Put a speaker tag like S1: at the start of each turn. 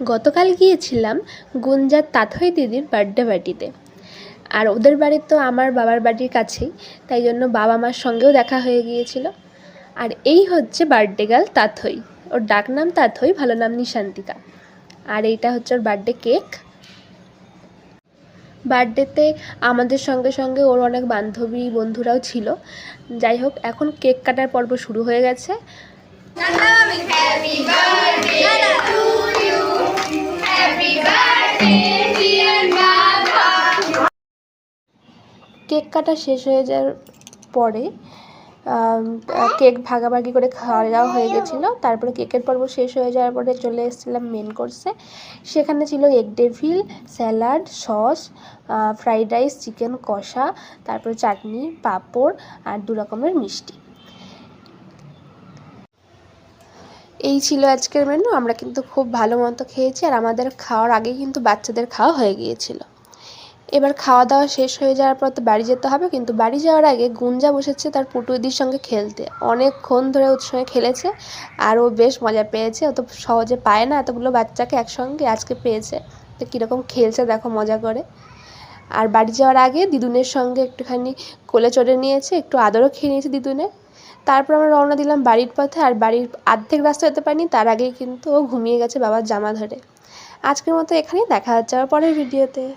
S1: গতকাল গিয়েছিলাম গুঞ্জার তাথই দিদির বার্থডে পার্টিতে। আর ওদের বাড়ি তো আমার বাবার বাড়ির কাছেই, তাই জন্য বাবা মার সঙ্গেও দেখা হয়ে গিয়েছিল। আর এই হচ্ছে বার্থডে গার্ল তাথই ওর ডাক নাম তাথই ভালো নাম নিশান্তিকা। আর এইটা হচ্ছে ওর বার্থডে কেক। বার্থডেতে আমাদের সঙ্গে সঙ্গে ওর অনেক বান্ধবী বন্ধুরাও ছিল। যাই হোক, এখন কেক কাটার পর্ব শুরু হয়ে গেছে। কেক কাটা শেষ হয়ে যাওয়ার পরে কেক ভাগাভাগি করে খাওয়া দাওয়া হয়ে গেছিল। তারপরে কেকের পর্ব শেষ হয়ে যাওয়ার পরে চলে এসেছিলাম মেন কোর্সে সেখানে ছিল egg devil salad sauce fried rice chicken কষা, তারপরে চাটনি, পাঁপড় আর দু রকমের মিষ্টি। এই ছিল আজকের মেনু আমরা কিন্তু খুব ভালো মতো খেয়েছি আর আমাদের খাওয়ার আগে কিন্তু বাচ্চাদের খাওয়া হয়ে গিয়েছিল। এবার খাওয়া দাওয়া শেষ হয়ে যাওয়ার পর তো বাড়ি যেতে হবে, কিন্তু বাড়ি যাওয়ার আগে গুঞ্জা বসেছে তার পুটুদির সঙ্গে খেলতে। অনেকক্ষণ ধরে ওর সঙ্গে খেলেছে আর ও বেশ মজা পেয়েছে অত সহজে পায় না এতগুলো বাচ্চাকে একসঙ্গে, আজকে পেয়েছে। তো কীরকম খেলছে দেখো মজা করে। আর বাড়ি যাওয়ার আগে দিদুনের সঙ্গে একটুখানি কোলে চড়ে নিয়েছে, একটু আদরও খেয়ে নিয়েছে দিদুনে তারপর আমরা রওনা দিলাম বাড়ির পথে আর বাড়ির আর্ধেক রাস্তা যেতে পারিনি, তার আগেই কিন্তু ও ঘুমিয়ে গেছে বাবার জামা ধরে। আজকের মতো এখানেই দেখা হচ্ছে আবার পরের ভিডিওতে